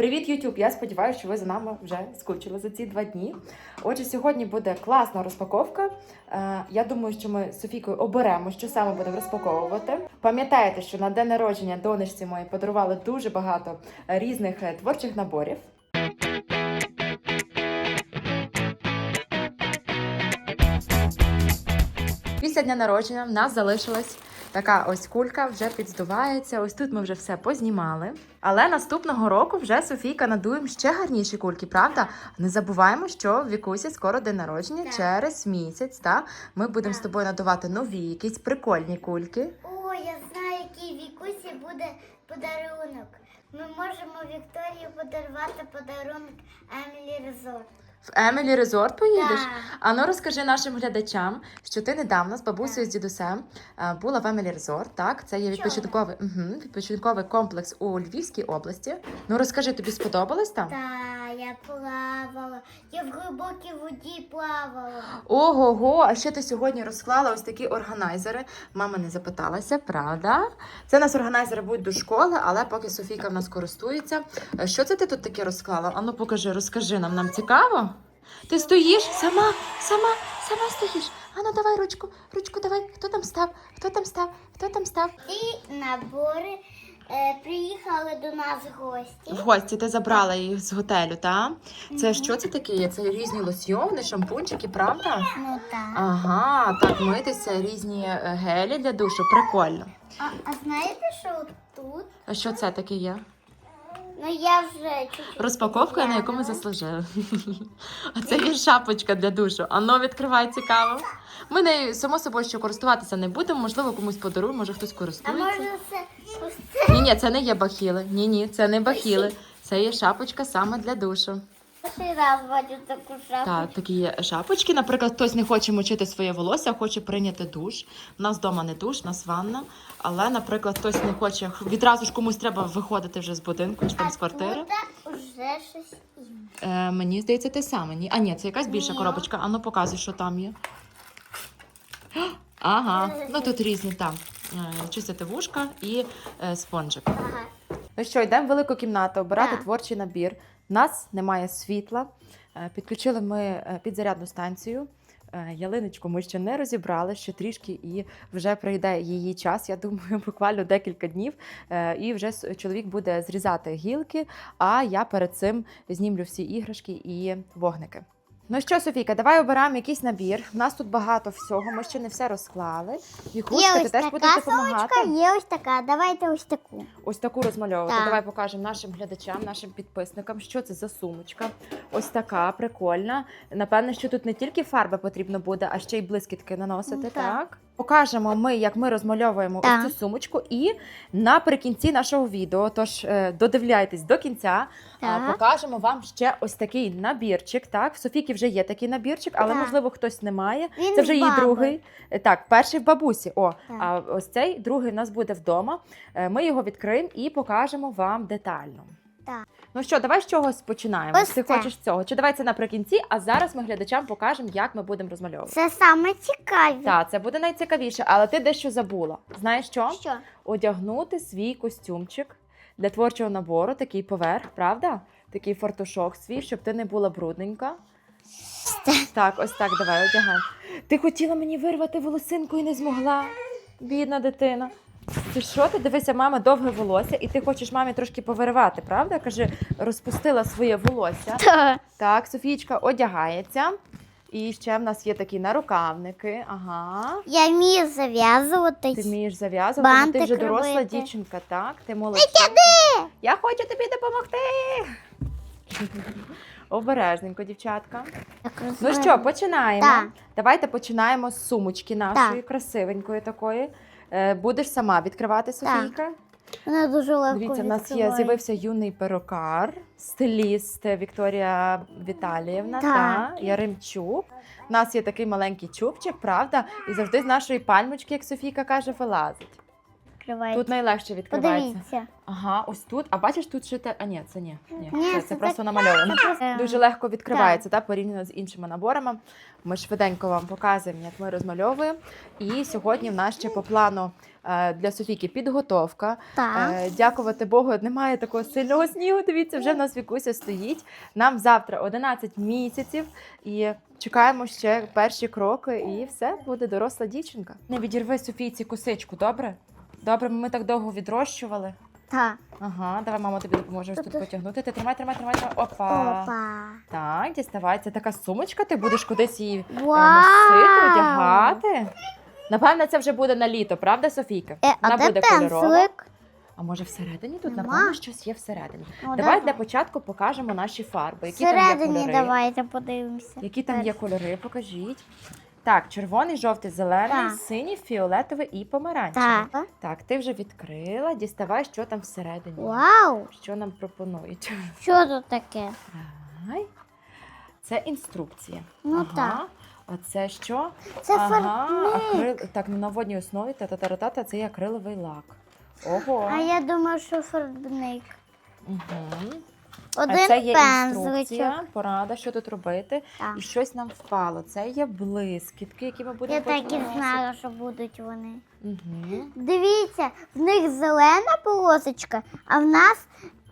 Привіт, YouTube! Я сподіваюся, що ви за нами вже скучили за ці два дні. Отже, сьогодні буде класна розпаковка. Е, Я думаю, що ми з Софійкою оберемо, що саме будемо розпаковувати. Пам'ятаєте, що на день народження донечці моїй подарували дуже багато різних е, творчих наборів. Після дня народження в нас залишилась така ось кулька, вже підздувається. Ось тут ми вже все познімали. Але наступного року вже Софійка надуємо ще гарніші кульки, правда? Не забуваємо, що в Вікусі скоро день народження Так. через місяць. Та? Ми будемо з тобою надувати нові, якісь прикольні кульки. О, я знаю, який Вікусі буде подарунок. Ми можемо Вікторії подарувати подарунок Емілі Резорт. В Емілі Резорт поїдеш? А ну розкажи нашим глядачам, що ти недавно з бабусею з дідусем е, була в Емілі Резорт. Так, це є відпочинковий, угу, відпочинковий комплекс у Львівській області. Ну розкажи, тобі сподобалось там? Та я плавала. Я в глибокій воді плавала. Ого-го, а ще ти сьогодні розклала ось такі органайзери. Мама не запиталася, правда? Це у нас органайзери будуть до школи, але поки Софійка в нас користується. Е, Що це ти тут таке розклала? Ану, покажи, розкажи нам, нам цікаво. Ти стоїш сама, сама, сама стоїш. Ану, давай ручку, ручку давай. Хто там став? Хто там став? Хто там став? Ці набори е, приїхали до нас гості. В гості ти забрала їх з готелю, так? Це що це таке? Це різні лосьйони, шампунчики, правда? Ну так. Ага, так митися, різні е, гелі для душу. Прикольно. А, а знаєте, що тут? А що це таке є? Ну я вже чуть-чуть. Розпаковка, на якому заслужили. А це є шапочка для душу. Ано відкривай цікаво. Ми нею само собою що користуватися не будемо. Можливо, комусь подаруємо, може хтось А користується. може це ось Ні, ні, це не є бахіли. Ні, ні, це не бахіли. Це є шапочка саме для душу. Перший раз бачу таку шапку. Так, такі є шапочки. Наприклад, хтось не хоче мочити своє волосся, а хоче прийняти душ. У нас вдома не душ, у нас ванна. Але, наприклад, хтось не хоче відразу ж комусь треба виходити вже з будинку, чи там з квартири. тут вже щось інше. Е, мені здається, те саме. Ні? А ні, це якась більша Ні. коробочка. Ану, показуй, що там є. Ага, ну тут різні там. Е, Чистити вушка і е, спонжик. Ага. Ну що, йдемо в велику кімнату обирати Так. творчий набір. Нас немає світла. Е, Підключили ми е, підзарядну станцію. Е, Ялиночку ми ще не розібрали, ще трішки, і вже прийде її час. Я думаю, буквально декілька днів. І вже чоловік буде зрізати гілки. А я перед цим знімлю всі іграшки і вогники. Ну що, Софійка, давай обираємо якийсь набір. У нас тут багато всього, ми ще не все розклали. Вікуська, ти теж будеш допомагати. сумочка, є ось така. Давайте ось таку. Ось таку розмальовувати. Так. Давай покажемо нашим глядачам, нашим підписникам, що це за сумочка. Ось така прикольна. Напевне, що тут не тільки фарби потрібно буде, а ще й блискітки наносити. Ну, так. так. Покажемо ми, як ми розмальовуємо Так. ось цю сумочку. І наприкінці нашого відео, тож е, додивляйтесь до кінця. Так. Покажемо вам ще ось такий набірчик. Так, в Софіки вже є такий набірчик, але Так. можливо хтось не має. Він Це вже її баби. другий. Е, Так, перший в бабусі. О, Так. а ось цей другий в нас буде вдома. Е, Ми його відкриємо і покажемо вам детально. Так. Ну що, давай з чогось починаємо. Ось Ти це. хочеш цього? Чи давай це наприкінці, а зараз ми глядачам покажемо, як ми будемо розмальовувати. Це саме цікаві. Так, це буде найцікавіше, але ти дещо забула. Знаєш що? Що? Одягнути свій костюмчик для творчого набору, такий поверх, правда? Такий фартушок свій, щоб ти не була брудненька. Так, ось так, давай, одягай. Ти хотіла мені вирвати волосинку і не змогла. Бідна дитина. Ти що ти? Дивися, мама довге волосся, і ти хочеш мамі трошки повиривати, правда? Каже, розпустила своє волосся. Так. Так, Софійчка одягається. І ще в нас є такі нарукавники. Ага. Я вмію зав'язувати. Ти вмієш зав'язувати, бо ти Бантик вже доросла робити. дівчинка, так? Ти молодчинка. Я хочу тобі допомогти. Обережненько, дівчатка. Так, Ну розумію. що, починаємо. Так. Давайте починаємо з сумочки нашої красивенької такої. Е, Будеш сама відкривати, Софійка. Вона дуже легко Дивіться, в нас є відкриває. з'явився юний перукар, стиліст Вікторія Віталіївна Так. та Яремчук. У нас є такий маленький чубчик, правда? І завжди з нашої пальмочки, як Софійка каже, вилазить. Відкривається. Тут найлегше відкривається. Подивіться. Ага, ось тут. А бачиш, тут ще те. А ні, це ні. Ні, Ні, це, це це просто так- намальовано. Це просто- Дуже легко відкривається, та, порівняно з іншими наборами. Ми швиденько вам показуємо, як ми розмальовуємо. І сьогодні в нас ще по плану е, для Софійки підготовка. Так. Е, Дякувати Богу, немає такого сильного снігу. Дивіться, вже в нас Вікуся стоїть. Нам завтра 11 місяців і чекаємо ще перші кроки, і все буде доросла дівчинка. Не відірви Софійці косичку, добре? Добре, ми так довго відрощували. Так. Ага, давай, мама тобі допоможе ось тут Тобто- потягнути. Ти тримай, тримай, тримай, тримай. Опа. Опа. Так, діставай. Це така сумочка, ти будеш кудись її е, Вау. носити, одягати. Напевно, це вже буде на літо, правда, Софійка? Е, а Вона де буде кольорова. пензлик? А може всередині тут, Нема. напевно, щось є всередині. Ну, Давай для початку покажемо наші фарби. Які там є Всередині кольори? давайте подивимося. Які там є кольори? Покажіть. Так, червоний, жовтий, зелений, Так. синій, фіолетовий і помаранчевий. Так. Так, ти вже відкрила. Діставай, що там всередині. Вау! Що нам пропонують? Що тут таке? Давай. Це інструкція. Ну ага. так. А це що? Це ага, фарбник. акрил... Так, ну, на водній основі та-та-та-та, це є акриловий лак. Ого. А я думаю, що фарбник. Угу. Один це є пензличок. інструкція, порада, що тут робити. Так. І щось нам впало. Це є блискітки, які ми будемо Я так і потім знала, що будуть вони. Угу. Дивіться, в них зелена полосочка, а в нас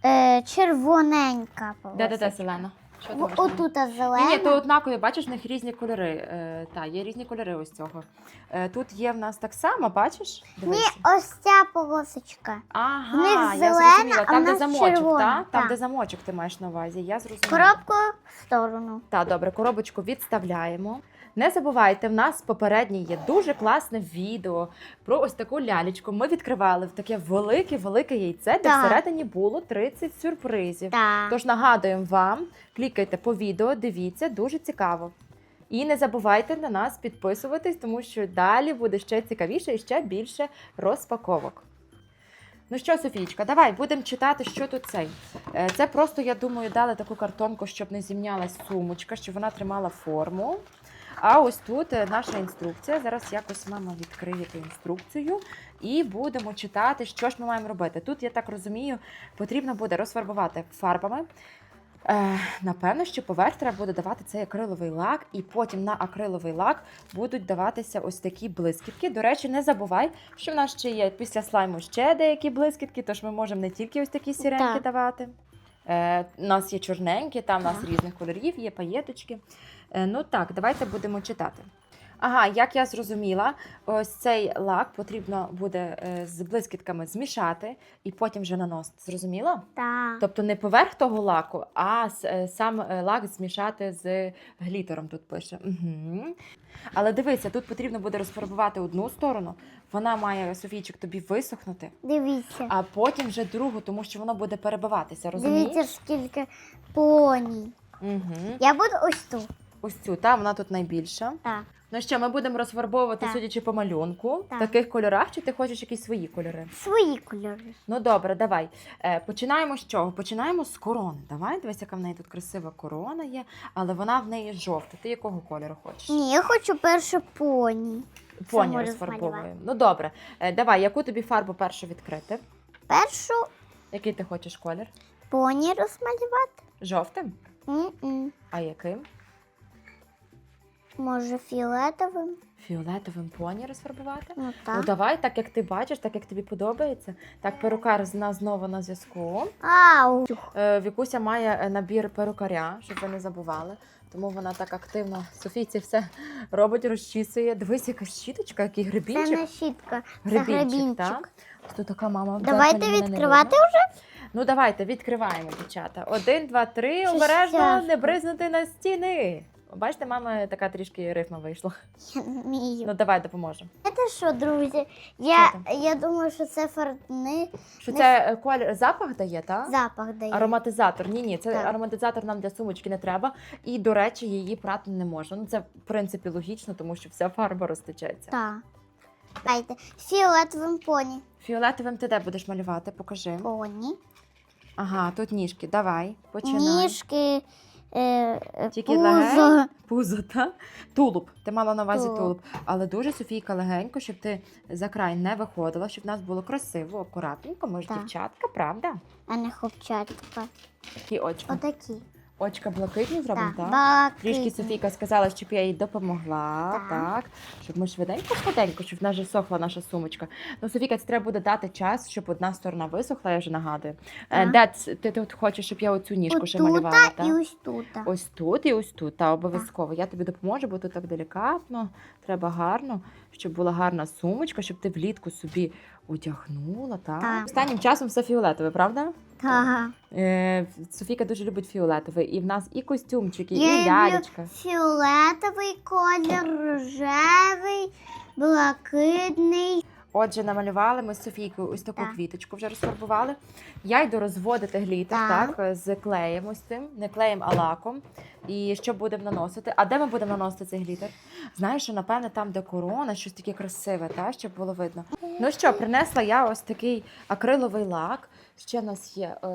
е, червоненька полосочка. Де-де-де, Селена? Що ти В- Отут зелена. ні, то однакові, бачиш, в них різні кольори. Е, та, є різні кольори ось цього. Е, тут є в нас так само, бачиш? Ні, ось ця полосочка. Ага, в них я зелена, зрозуміла. а в Там, де нас замочок, червона, та? Там, та. де замочок ти маєш на увазі. Я зрозуміла. Коробку в сторону. Так, добре, коробочку відставляємо. Не забувайте, в нас попереднє є дуже класне відео про ось таку лялечку. Ми відкривали в таке велике-велике яйце, де Так. всередині було 30 сюрпризів. Так. Тож нагадуємо вам, клікайте по відео, дивіться, дуже цікаво. І не забувайте на нас підписуватись, тому що далі буде ще цікавіше і ще більше розпаковок. Ну що, Софійчка, давай будемо читати, що тут цей. Е, Це просто, я думаю, дали таку картонку, щоб не зімнялась сумочка, щоб вона тримала форму. А ось тут е, наша інструкція. Зараз якось мама відкриє ту інструкцію і будемо читати, що ж ми маємо робити. Тут, я так розумію, потрібно буде розфарбувати фарбами. Е, напевно, що поверх треба буде давати цей акриловий лак, і потім на акриловий лак будуть даватися ось такі блискітки. До речі, не забувай, що в нас ще є після слайму ще деякі блискітки, тож ми можемо не тільки ось такі сіренькі Так. давати. Е, у нас є чорненькі, там у нас різних кольорів, є паєточки. Е, ну так, давайте будемо читати. Ага, як я зрозуміла, ось цей лак потрібно буде е, з блискітками змішати і потім вже наносити. Зрозуміла? Так. Тобто не поверх того лаку, а е, сам лак змішати з глітером тут пише. Угу. Але дивися, тут потрібно буде розфарбувати одну сторону, вона має Софійчик тобі висохнути, Дивіться. а потім вже другу, тому що воно буде перебиватися. Розумієш? Дивіться, скільки поні. Угу. Я буду ось тут. Ось цю, та вона тут найбільша. Так. Ну що, ми будемо розфарбовувати, Так. судячи по малюнку, в Так. таких кольорах, чи ти хочеш якісь свої кольори? Свої кольори. Ну добре, давай. Е, починаємо з чого? Починаємо з корони. Давай, дивись, яка в неї тут красива корона є, але вона в неї жовта. Ти якого кольору хочеш? Ні, я хочу перше поні. Поні саму розфарбовуємо. розмалювати. Ну добре. Е, давай, яку тобі фарбу першу відкрити? Першу Який ти хочеш колір? поні розмалювати. Жовтим? М-м. А яким? Може, фіолетовим. Фіолетовим поні розфарбувати? Ну Ну давай, так як ти бачиш, так як тобі подобається. Так, перукар з нас знову на зв'язку. Ау. Е, Вікуся має е, набір перукаря, щоб ви не забували. Тому вона так активно Софійці все робить, розчісує. Дивись, яка щіточка, який Це грибінчик. не щітка, це грибінчик. так? Ось тут така мама. Давайте взагалі мене не відкривати видно. вже. Ну давайте, відкриваємо, дівчата. Один, два, три. Обережно не бризнути на стіни. Бачите, мама така трішки рифма вийшла. Я не вмію. Ну давай допоможемо. Знаєте що, друзі? Я, Що я думаю, що це фартни Що Не це е, колір запах дає, так? запах дає. Ароматизатор. Ні, ні, це Так. ароматизатор нам для сумочки не треба. І, до речі, її прати не можна. Ну це в принципі логічно, тому що вся фарба розтечеться. Так. Дайте. Фіолетовим поні. Фіолетовим ти де будеш малювати? Покажи. Поні. Ага, тут ніжки. Давай, починай. Ніжки е, Тільки пузо. легень? Пузо, та? Тулуб. Ти мала на увазі Тулуб. тулуб. Але дуже Софійка легенько, щоб ти за край не виходила, щоб в нас було красиво, акуратненько. Ми ж Так. дівчатка, правда? А не хлопчатка. Такі очі. Отакі. Очка блакитні зробимо, Так, так? Трішки. Софійка сказала, щоб я їй допомогла, так. Так. Щоб ми швиденько, швиденько, щоб в нас вже сохла наша сумочка. Ну, Софійка, це треба буде дати час, щоб одна сторона висохла, я вже нагадую. Е, Так. Де ц- ти тут хочеш, щоб я оцю ніжку ще малювала? Отута так? і ось тут. Ось тут і ось тут, та обов'язково. Я тобі допоможу, бо тут так делікатно, треба гарно, щоб була гарна сумочка, щоб ти влітку собі одягнула. Так? Так. Останнім часом все фіолетове, правда? Так. Е, Софійка дуже любить фіолетовий. І в нас і костюмчики, Я і люблю лялечка. Фіолетовий колір, рожевий, блакитний. Отже, намалювали ми з Софійкою ось таку Так. квіточку, вже розфарбували. Я йду розводити глітер, так, Так. з клеєм ось цим, не клеєм, а лаком. І що будемо наносити? А де ми будемо наносити цей глітер? Знаєш, що напевне там, де корона, щось таке красиве, та, щоб було видно. Ну що, принесла я ось такий акриловий лак. Ще в нас є. е,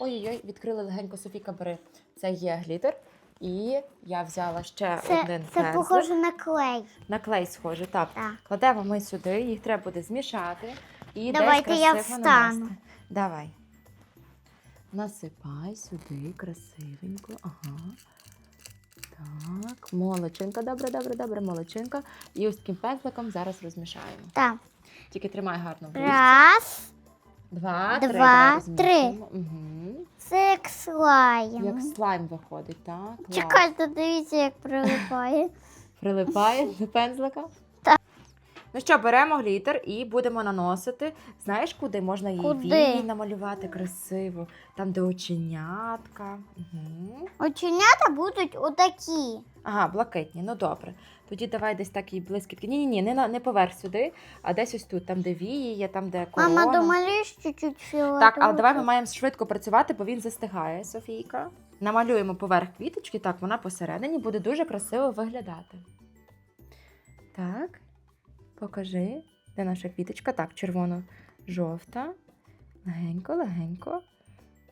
Ой-ой-ой, відкрили легенько Софійка, бери. Це є глітер. І я взяла ще Це, один це пензлик. похоже на клей. на клей схоже. Так. Так. Кладемо ми сюди, їх треба буде змішати і Давайте десь я встану. нанести. Давай. Насипай сюди красивенько. Ага. Так, молодчинка, добре, добре, добре, молодчинка. І ось таким пензликом зараз розмішаємо. Так. Тільки тримай гарно в. Раз. Два, три. Два, давай розмішуємо. Угу. Це як слайм. Як слайм виходить, так? Клас. Чекайте, дивіться, як прилипає. Прилипає до пензлика. Так. Ну що, беремо глітер і будемо наносити. Знаєш, куди можна її Куди? вії намалювати красиво? Там, де оченятка. Угу. Оченята будуть отакі. Ага, блакитні, ну добре. Тоді давай десь так і блискітки. Ні, ні, ні, не, на- не поверх сюди, а десь ось тут, там, де вії є, там, де корона. Мама, домалюєш чуть-чуть фіолетового? Так, але давай ми маємо швидко працювати, бо він застигає, Софійка. Намалюємо поверх квіточки, так, вона посередині буде дуже красиво виглядати. Так, покажи, де наша квіточка. Так, червоно-жовта. Легенько, легенько.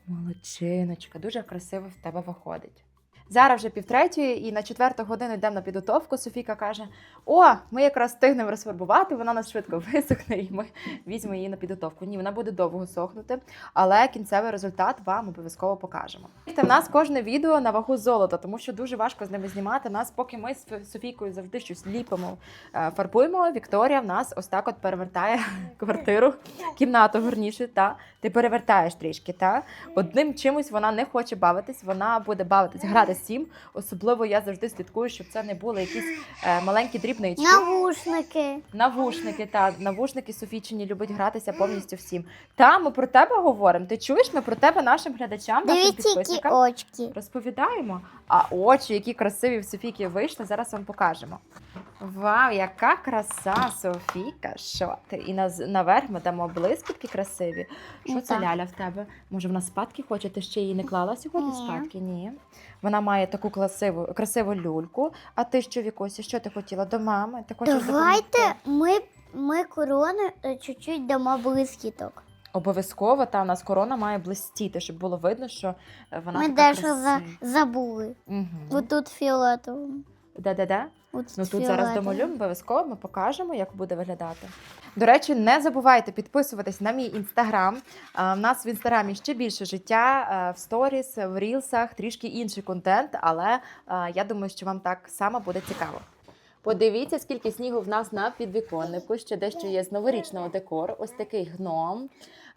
Молодчиночка, дуже красиво в тебе виходить. Зараз вже півтретьої, і на четверту годину йдемо на підготовку. Софійка каже: О, ми якраз встигнемо розфарбувати, вона нас швидко висохне, і ми візьмемо її на підготовку. Ні, вона буде довго сохнути, але кінцевий результат вам обов'язково покажемо. Та в нас кожне відео на вагу золота, тому що дуже важко з ними знімати. Нас, поки ми з Софійкою завжди щось ліпимо, е, фарбуємо. Вікторія в нас ось так от перевертає квартиру, кімнату верніше. Та ти перевертаєш трішки. Та одним чимось вона не хоче бавитись, вона буде бавитись, гратись. 7. Особливо я завжди слідкую, щоб це не були якісь е, маленькі дрібнички. Навушники. Навушники, та навушники Софійчині любить гратися повністю всім. Та ми про тебе говоримо. Ти чуєш? Ми про тебе нашим глядачам, нашим підписникам очки. розповідаємо. А очі, які красиві в Софійки вийшли, зараз вам покажемо. Вау, яка краса, Софійка! Що ти? І на, наверх ми дамо блискітки красиві. Що ну це ляля в тебе? Може, вона спадки хоче? Ти ще її не клала сьогодні Ні. спадки? Ні. Вона має таку красиву, красиву люльку. А ти що, Вікосі, що ти хотіла? До мами? Ти хочеш Давайте допомогти? ми, ми корону е, чуть-чуть дамо блискіток. Обов'язково та у нас корона має блистіти, щоб було видно, що е, вона Ми така дещо за, забули. Угу. Отут фіолетовим. Де-де-де? От Ну тут зараз домолюємо домалюємо, обов'язково ми покажемо, як буде виглядати. До речі, не забувайте підписуватись на мій інстаграм. У нас в інстаграмі ще більше життя е, в сторіс, в рілсах, трішки інший контент, але е, я думаю, що вам так само буде цікаво. Подивіться, скільки снігу в нас на підвіконнику. Ще дещо є з новорічного декору. Ось такий гном,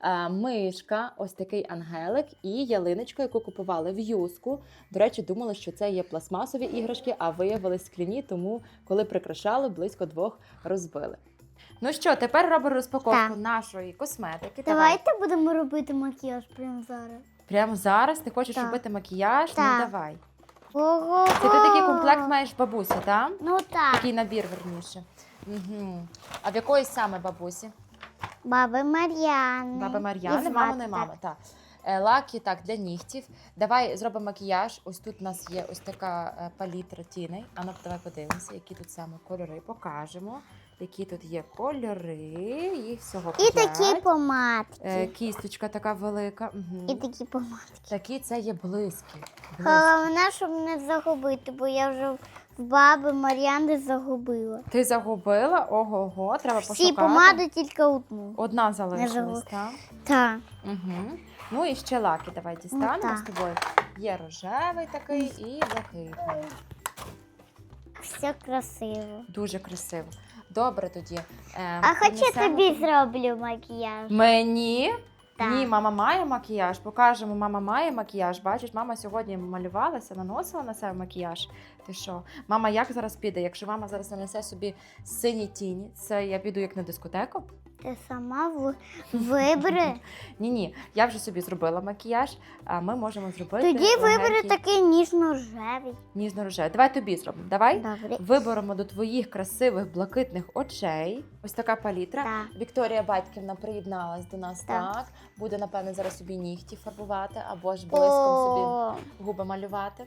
е, мишка, ось такий ангелик і ялиночка, яку купували в юску. До речі, думали, що це є пластмасові іграшки, а виявились скляні, тому коли прикрашали, близько двох розбили. Ну що, тепер робимо розпаковку Так. нашої косметики. Давай. Давайте будемо робити макіяж прямо зараз. Прямо зараз ти хочеш Так. робити макіяж? Так. Ну давай. Ого! Це ти такий комплект маєш бабусі, так? Ну так. Такий набір верніше. Угу. А в якої саме бабусі? Баби Мар'яни. Баби І Мар'яни, звати маминої так. мами. Так. Е, Лаки так для нігтів. Давай зробимо макіяж. Ось тут у нас є ось така е, палітра тіней. А ну давай подивимося, які тут саме кольори. Покажемо, які тут є кольори. Їх всього І п'ять. такі помадки. Е, Кісточка така велика. Угу. І такі помадки. Такі це є блиски. Головне, щоб не загубити, бо я вже в баби Мар'яни загубила. Ти загубила? Ого-го, треба Всі пошукати. помади тільки одну. Одна залишилась, загуб- так? Так. Угу. Ну і ще лаки давай дістанемо так. з тобою. Є рожевий такий і блакитний. Все красиво. Дуже красиво. Добре тоді. Е, А хоча принесемо тобі зроблю макіяж. Мені? Так. Ні, мама має макіяж. Покажемо, мама має макіяж. Бачиш, мама сьогодні малювалася, наносила на себе макіяж. Ти що? Мама як зараз піде? Якщо мама зараз нанесе собі сині тіні, це я піду як на дискотеку? Ти сама в... вибери. Ні, ні, я вже собі зробила макіяж, а ми можемо зробити. Тоді вибери легенький такий ніжно-рожевий. ніжно-рожевий. Давай тобі зробимо. Давай. Добре. Виберемо до твоїх красивих блакитних очей. Ось така палітра. Так. Вікторія Батьківна приєдналась до нас. Так. Так. буде напевне зараз собі нігті фарбувати або ж блиском собі О, губи малювати.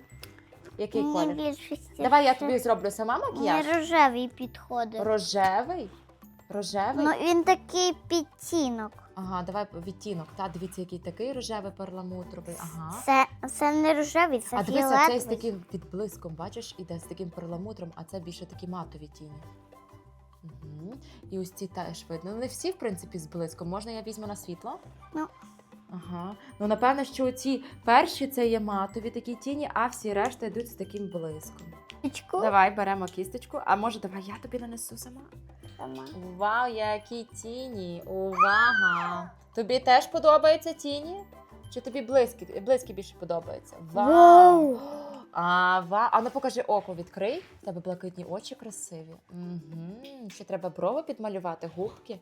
Який мені колір? Давай я тобі зроблю сама макіяж. Не рожевий підходить. Рожевий. Рожевий. Ну він такий підтінок. Ага, давай відтінок. Та дивіться, який такий рожевий перламутровий. Ага. Це, це не рожевий, це А дивися, фіолетовий. цей з таким відблиском, бачиш, іде з таким перламутром, а це більше такі матові тіні. Угу. І ось ці теж видно. Ну, Не всі, в принципі, з блиском. Можна я візьму на світло? Ну. Ага. Ну, напевно, що ці перші це є матові такі тіні, а всі решта йдуть з таким блиском. Кісточку Давай беремо кісточку, а може, давай я тобі нанесу сама. Сама. Вау, які тіні! Увага! Тобі теж подобаються тіні? Чи тобі близькі, близькі більше подобаються? Вау! А, ва... а ну покажи око, відкрий. У тебе блакитні очі красиві. Угу. Ще треба брови підмалювати, губки.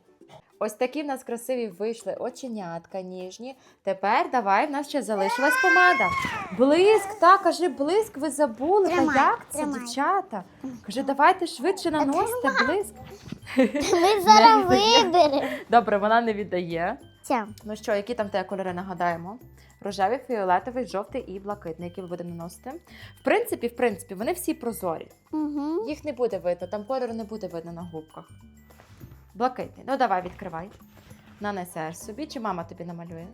Ось такі в нас красиві вийшли оченятка ніжні. Тепер давай, в нас ще залишилась помада. Блиск, так, кажи, блиск, ви забули. Тримай, Та як це, тримай. дівчата? Кажи, давайте швидше наносите блиск. Ми зараз виберемо. Добре, вона не віддає. Ця. Ну що, які там те кольори нагадаємо? Рожевий, фіолетовий, жовтий і блакитний, які ми будемо наносити. В принципі, в принципі, вони всі прозорі. Угу. Їх не буде видно, там кольору не буде видно на губках. Блакитний. Ну давай, відкривай. Нанесеш собі, чи мама тобі намалює?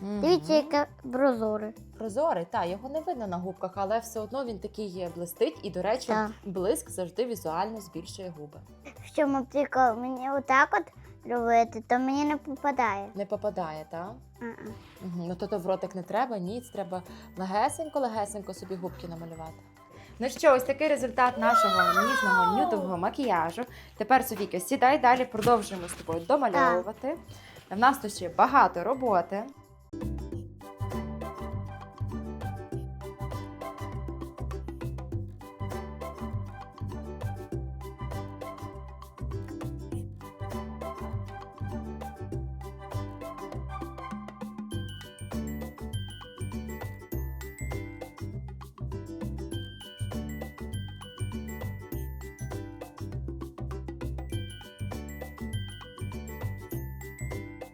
Дивіться, Мгм. яке прозоре. Прозорий, так, його не видно на губках, але все одно він такий є блистить, і, до речі, Так. блиск завжди візуально збільшує губи. Що Маптика, мені отак от робити, то мені не попадає. Не попадає, так? Угу. Ну то, то в ротик не треба, ніц, треба легесенько-легесенько собі губки намалювати. Ну що, ось такий результат нашого ніжного нюдового макіяжу. Тепер, Софійка, сідай далі, продовжуємо з тобою домальовувати. В нас тут ще багато роботи.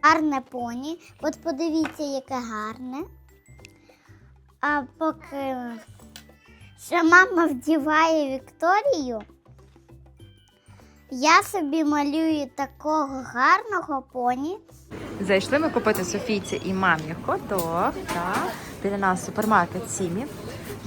Гарне поні. От подивіться, яке гарне. А поки ще мама вдіває Вікторію, я собі малюю такого гарного поні. Зайшли ми купити Софійці і мамі ходок. Так. Біля нас супермаркет Сімі.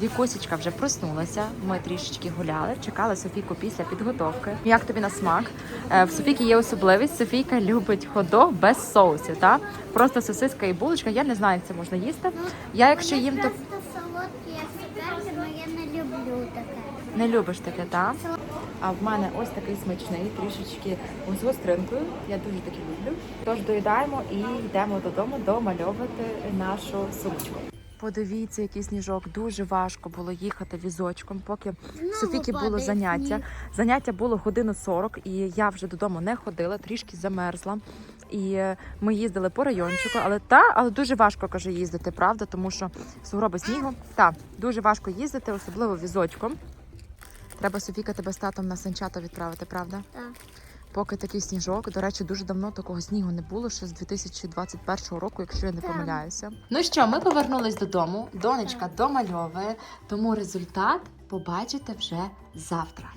Вікусечка вже проснулася. Ми трішечки гуляли, чекали Софійку після підготовки. Як тобі на смак? Е, В Софійки є особливість. Софійка любить ходок без соусів. Так? Просто сосиска і булочка. Я не знаю, як це можна їсти. Я якщо їм, то просто солодкі, як цукерки, але я не люблю таке. не любиш таке, так? А в мене ось такий смачний, трішечки з гостринкою. Я дуже таки люблю. Тож доїдаємо і йдемо додому домальовувати нашу сумочку. Подивіться, який сніжок. Дуже важко було їхати візочком, поки в Софіки було заняття. Заняття було годину 40, і я вже додому не ходила, трішки замерзла. І е, ми їздили по райончику, але та, але дуже важко каже їздити, правда, тому що сугроби снігу. Та дуже важко їздити, особливо візочком. Треба Софіка тебе з татом на санчата відправити, правда? Так. Поки такий сніжок. До речі, дуже давно такого снігу не було, ще з 2021 року, якщо я не помиляюся. Ну що, ми повернулись додому. Донечка домальовує, тому результат побачите вже завтра.